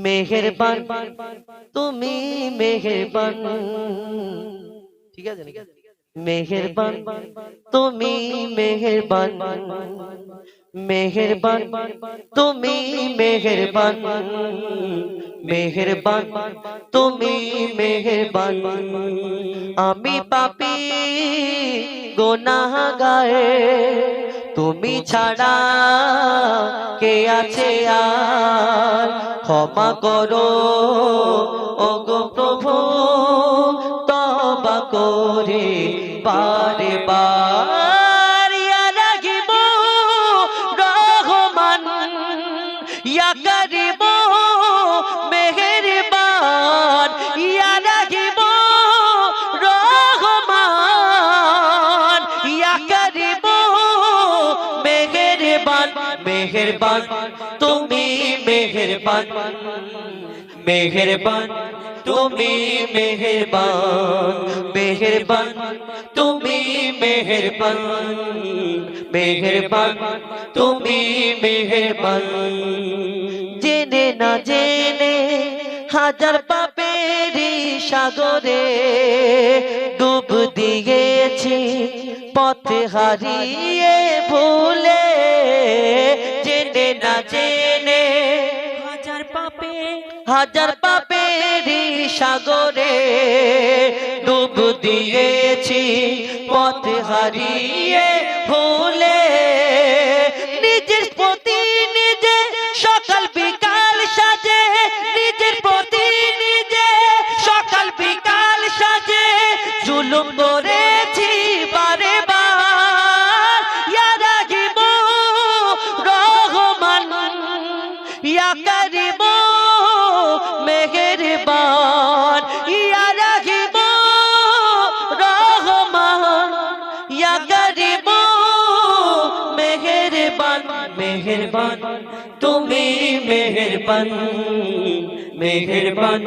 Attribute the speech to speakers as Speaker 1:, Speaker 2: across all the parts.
Speaker 1: মেহেরবান তুমি মেহেরবান ঠিক আছে নাকি? মেহেরবান তুমি মেহেরবান মেহেরবান তুমি মেহেরবান মেহেরবান তুমি মেহেরবান আমি পাপি গোনাগারে তুমি ছাড়া কে আছে আর? ক্ষমা করো। ওগো প্রভু তবা করে বারে বার রাখিব। রহমান ইয়া মেহেরবান, তুমি মেহেরবান মেহেরবান, তুমি মেহেরবান মেহেরবান, তুমি মেহেরবান মেহেরবান, তুমি মেহেরবান। জেনে না জেনে হাজার পাপেরই সাগরে ডুব দিয়েছি, পথ হারিয়ে ভুলে না জেনে। হাজার পাপে হাজার পাপেরই সাগরে ডুব দিয়েছি পথ হারিয়ে ভুলে মেহেরবান তুমি মেহেরবান মেহেরবান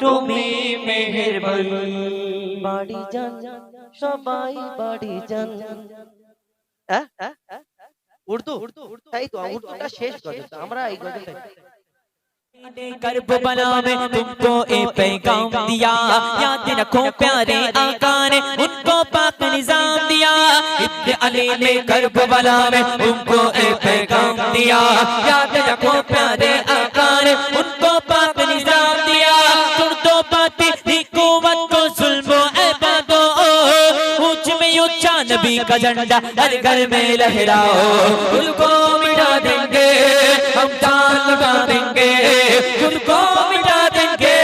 Speaker 1: তুমি মেহেরবান বাড়ি যান সবাই বাড়ি যান হ্যাঁ হ্যাঁ হ্যাঁ উর্দু তাই তো উর্দুটা শেষ গজল আমরা এই গজলটা
Speaker 2: करबला में तुमको ए पैगाम दिया याद रखो प्यारे आका ने उनको अली ने करबला में तुमको ए पैगाम दिया। याद रखो प्यारे आका ने उनको पाक निज़ाम दिया। सुन दो बातें हुकूमत को जुल्म इबादो ऊंच में ऊँचा नबी का झंडा हर घर में लहराओ। उनको मिटा देंगे, हम जान लुटा देंगे। उनको मिटा देंगे,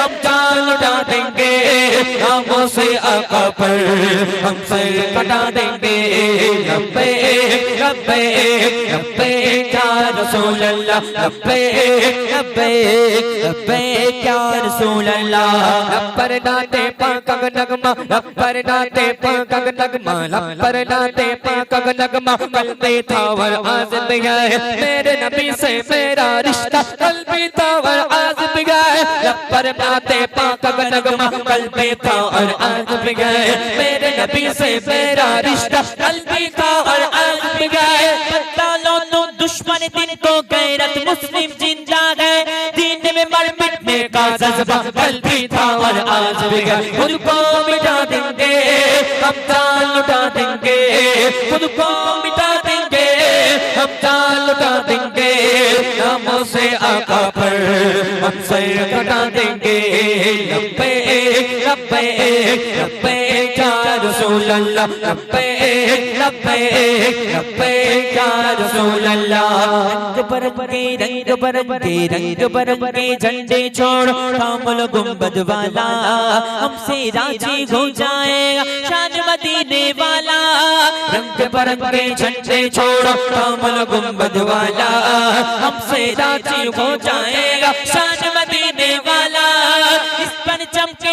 Speaker 2: हम जान लुटा देंगे। हमों से आका पर हम सर कटा देंगे रब्बे रब्बे रब्बे क्या रसूल अल्लाह रब्बे रब्बे रब्बे क्या रसूल अल्लाह रब्बर नाते पाक नगमा रब्बर नाते पाक नगमा रब्बर नाते पाक नगमा कल्बे थावर आज़िब गए मेरे नबी से मेरा रिश्ता कल्बी थावर आज़िब गए रब्बर नाते पाक नगमा कल्बे थावर आज़िब गए। मेरे नबी से मेरा रिश्ता कल्बी थावर आज़िब गए। बदला लो तो दुश्मन दिन को गैरत मुस्लिम ज़िंदा गए दिन में मर मिटने का जज्बा कल्बी था और आज भी गए। खुद को मिटा देंगे हम जान लुटा देंगे। खुद को मिटा देंगे हम जान लुटा देंगे। नामों से आका पर हम सर कटा देंगे। لبیک لبیک یا رسول اللہ لبیک لبیک لبیک یا رسول اللہ رنگ برنگے رنگ برنگے رنگ برنگے جھنڈے چھوڑ کامل گنبد والا ہم سے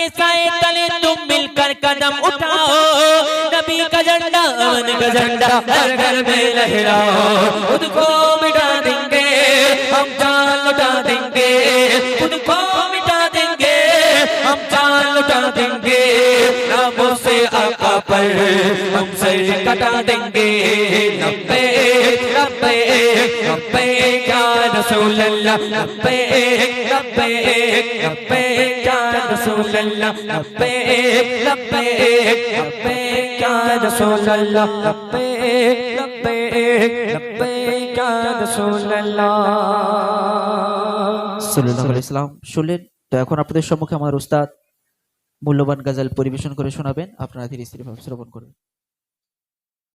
Speaker 2: साए तले तुम मिलकर कदम उठाओ। नबी का झंडा, अमन का झंडा हर घर में लहराओ। खुद को मिटा देंगे, हम जान लुटा देंगे। खुद को मिटा देंगे, हम जान लुटा देंगे। नामों से आका पर हम सर कटा देंगे। नब्बे नब्बे नब्बे।
Speaker 3: رسول اللہ لبیک لبیک لبیک یا رسول اللہ لبیک لبیک لبیک یا رسول اللہ لبیک لبیک لبیک
Speaker 4: یا رسول اللہ শুনলেন তো এখন আপনাদের সম্মুখে আমার উস্তাদ মূল্যবান গাজাল পরিবেশন করে শোনাবেন আপনারা ধীরে স্থিরভাবে শ্রবণ করবেন